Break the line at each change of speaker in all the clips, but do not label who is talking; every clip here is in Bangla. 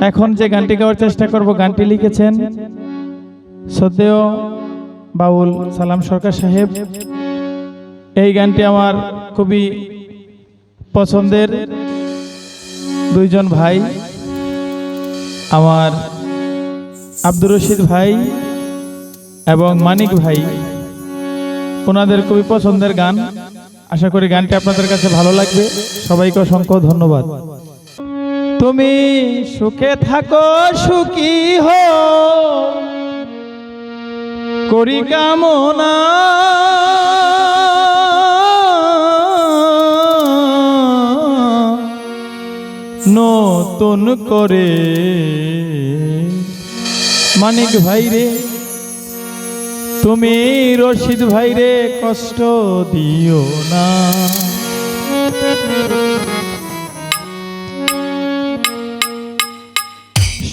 এখন যে গানটি গাওয়ার চেষ্টা করব, গানটি লিখেছেন সদ্যেয় বাউল সালাম সরকার সাহেব। এই গানটি আমার খুবই পছন্দের। দুইজন ভাই, আমার আব্দুর রশিদ ভাই এবং মানিক ভাই। ওনাদের খুবই পছন্দের গান। আশা করি গানটি আপনাদের কাছে ভালো লাগবে। সবাইকে অসংখ্য ধন্যবাদ। তুমি সুখে থাকো, সুখী হো করি কামনা। নতুন করে। মানিক ভাই রে, তুমি রশিদ ভাই রে, কষ্ট দিও না।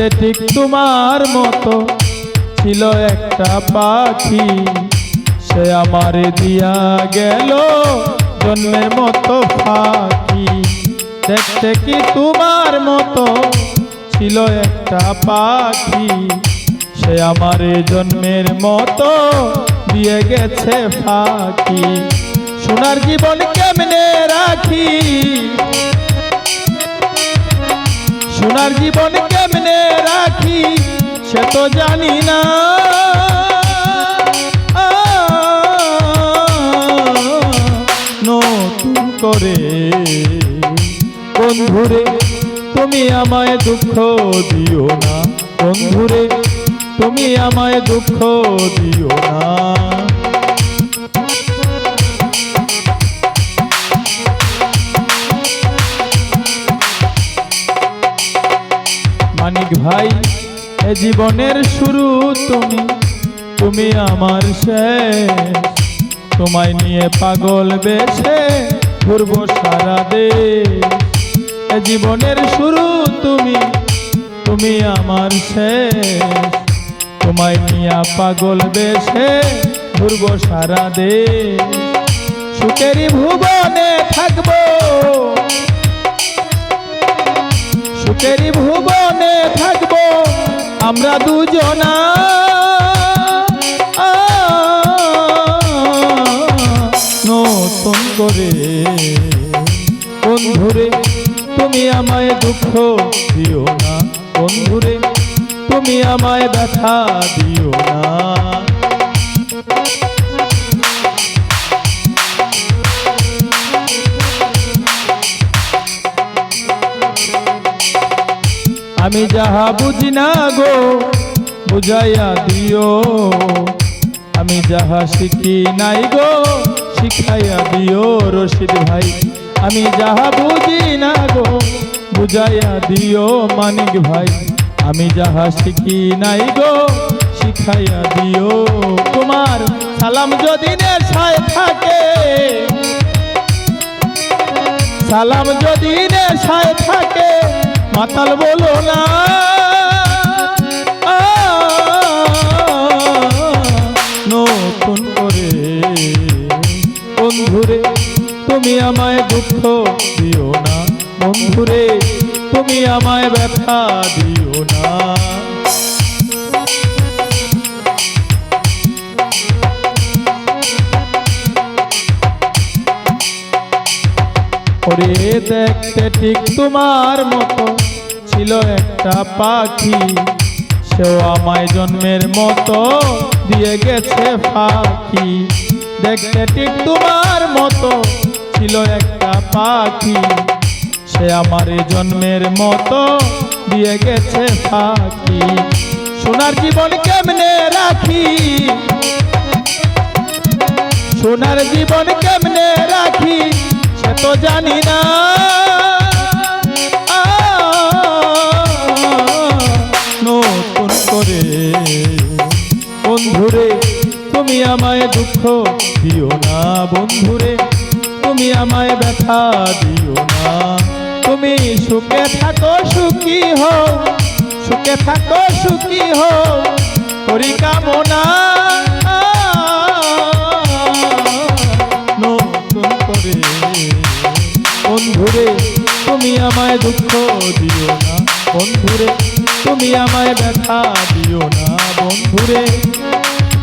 দেখতে ঠিক তোমার মতো ছিল একটা পাখি। সে আমারে দিয়া গেল জন্মের মতো ফাঁকি। দেখতে কি তোমার মতো ছিল একটা পাখি। সে আমারে জন্মের মতো দিয়ে গেছে ফাঁকি। সোনার জীবন কেমনে রাখি? সোনার জীবন কেমনে রাখি, সে তো জানি না। নতুন করে, বন্ধুরে, তুমি আমায় দুঃখ দিও না। বন্ধুরে, তুমি আমায় দুঃখ দিও না। ভাই, এ জীবনের শুরু তুমি তুমি আমার শেষ। তোমায় নিয়ে পাগল বেছে ঘুরবো সারা দেশ। এ জীবনের শুরু তুমি তুমি আমার শেষ। তোমায় নিয়ে পাগল বেছে ঘুরবো সারা দেশ। সুখেরই ভুবনে থাকব সুখেরই ভুবনে থাকব, আমরা দুজনা। নতুন করে, বন্ধুরে, তুমি আমায় দুঃখ দিও না। বন্ধুরে, তুমি আমায় ব্যথা দিও না। আমি যাহা বুঝি না গো, বুঝাইয়া দিও। আমি যাহা শিখি নাই গো, শিখাইয়া দিও রশিদ ভাই। আমি যাহা বুঝি না গো, বুঝাইয়া দিও মানিক ভাই। আমি যাহা শিখি নাই গো, শিখাইয়া দিও। তোমার সালাম যদি থাকে, সালাম যদি থাকে মাতাল বলো না। নতুন করে। বন্ধুরে, তুমি আমায় দুঃখ দিও না। বন্ধুরে, তুমি আমায় ব্যথা দিও না। দেখতে ঠিক তোমার মতো। ছিল একটা পাখি। সেও আমায় জন্মের মতো দিয়ে গেছে পাখি দেখতে ঠিক তোমার মতো ছিল একটা পাখি। সে আমার জন্মের মতো দিয়ে গেছে পাখি সোনার জীবন কেমনে রাখি? সোনার জীবন কেমনে রাখি? সে তো জানি না। বন্ধুরে, তুমি আমায় দুঃখ দিও না বন্ধুরে, তুমি আমায় ব্যথা দিও না। তুমি সুখে থাকো, সুখী হও, সুখে থাকো, সুখী হও করি কামনা বন্ধুরে, তুমি আমায় দুঃখ দিও না। বন্ধুরে, তুমি আমায় ব্যথা দিও না। বন্ধুরে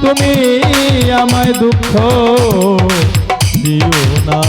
তুমি আমায় দুঃখ দিও না।